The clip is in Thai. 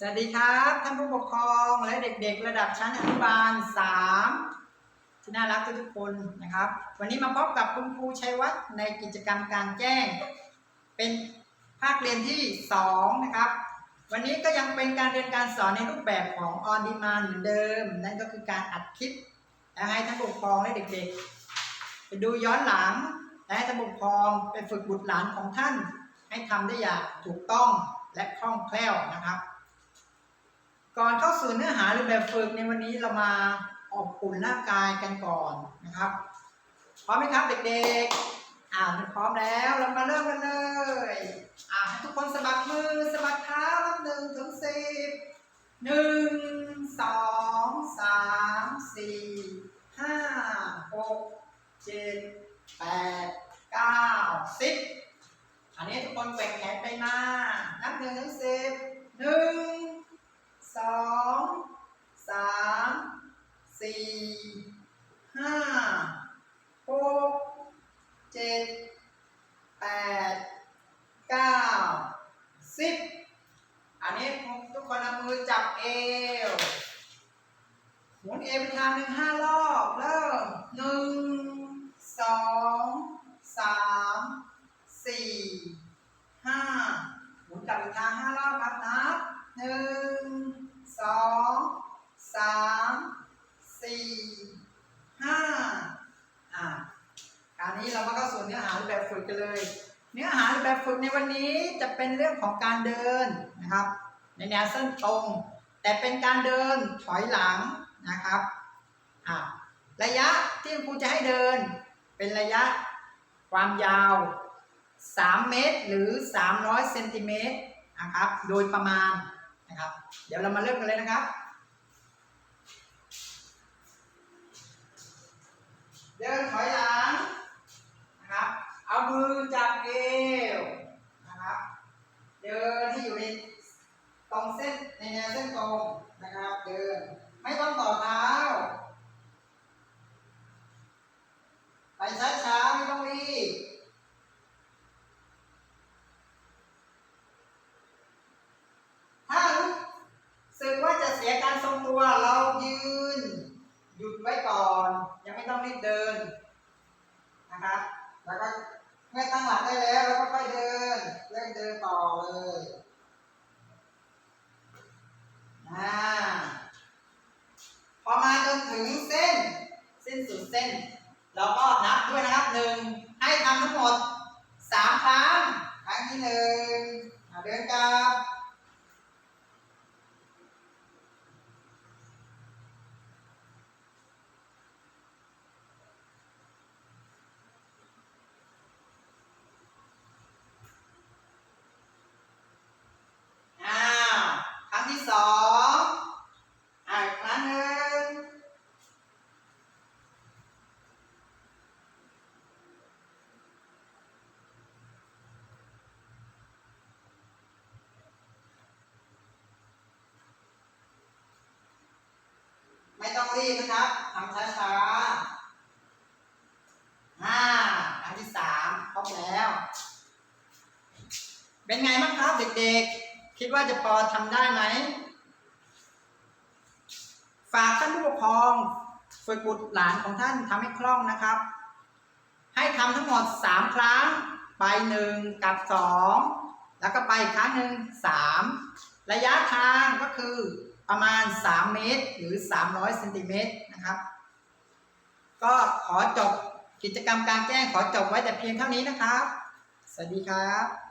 สวัสดีครับท่านผู้ปกครองและเด็กๆ ระดับชั้นอนุบาล 3 ที่น่ารักทุกๆคนนะครับ วันนี้มาพบกับคุณครูชัยวัฒน์ในกิจกรรมการแจ้ง เป็นภาคเรียนที่ 2 นะครับ วันนี้ก็ยังเป็นการเรียนการสอนในรูปแบบของ on demand เหมือนเดิม นั่นก็คือการอัดคลิปและให้ท่านผู้ปกครองและเด็กๆ ไปดูย้อนหลังและให้ท่านผู้ปกครองไปฝึกบุตรหลานของท่าน ให้ทำได้อย่างถูกต้องและคล่องแคล่วนะครับ ก่อนเข้าสู่เนื้อหาหรือแบบฝึกในวันนี้เรามาออกอุ่นร่างกายกันก่อนนะครับพร้อมไหมครับเด็กๆอ่าพร้อมแล้วเรามาเริ่มกันเลยอ่าทุกคนสะบัดมือสะบัดเท้านับหนึ่งถึงสิบหนึ่งสองสามสี่ห้าหกเจ็ดแปดเก้าสิบอันนี้ทุกคนแกว่งแขนไปมานับหนึ่งถึงสิบหนึ่ง สองสาม สี่ห้าหกเจ็ดแปดเก้าสิบอันนี้ทุกคนเอามือจับเอวหมุนเอวไปทางหนึ่งห้ารอบเริ่มหนึ่งสองสามสี่ห้าหมุนกลับอีกทางห้ารอบครับนับหนึ่งสองสาม สี่ห้าอะคราวนี้เรามาเข้าสู่เนื้อหาแบบฝึกกันเลย เนื้อหาแบบฝึกในวันนี้จะเป็นเรื่องของการเดินนะครับ ในแนวเส้นตรง แต่เป็นการเดินถอยหลังนะครับอะระยะที่ครูจะให้เดิน เป็นระยะความยาว 3 เมตรหรือ 300เซนติเมตรนะครับ โดยประมาณนะครับ เดี๋ยวเรามาเริ่มกันเลยนะครับ เดินถอยหลังนะครับ เอามือจับเอวนะครับ เดินให้อยู่ในตรงเส้นในแนวเส้นตรงนะครับ เดินไม่ต้องต่อเท้า ไปช้าๆไม่ต้องรีบถ้ารู้สึกว่าจะเสียการทรงตัวเรายืน หยุดไว้ก่อน ยังไม่ต้องรีบเดิน แล้วก็เมื่อตั้งหลักได้แล้วเราก็ค่อยเดินเริ่มเดินต่อเลยอ่าพอมาจนถึงเส้น เส้นสุดเส้น เราก็นับด้วยนะครับหนึ่งให้ทำทั้งหมดสามครั้งครั้งที่หนึ่งเดินกลับ อ้าวครั้งที่สองอ่าอีกครั้งหนึ่ง รีบนะครับทำช้าๆอ่าครั้งที่สามครบแล้ว เป็นไงบ้างครับเด็กๆ คิดว่าจะพอทำได้ไหม ฝากท่านผู้ปกครองฝึกบุตรหลานของท่านทำให้คล่องนะครับ ให้ทำทั้งหมด3ครั้ง ไป1กับ2แล้วก็ไปอีกครั้งหนึ่ง3ระยะทางก็คือ ประมาณ 3 เมตรหรือ 300เซนติเมตรนะครับ ก็ขอจบกิจกรรมการแจ้งขอจบไว้แต่เพียงเท่านี้นะครับ สวัสดีครับ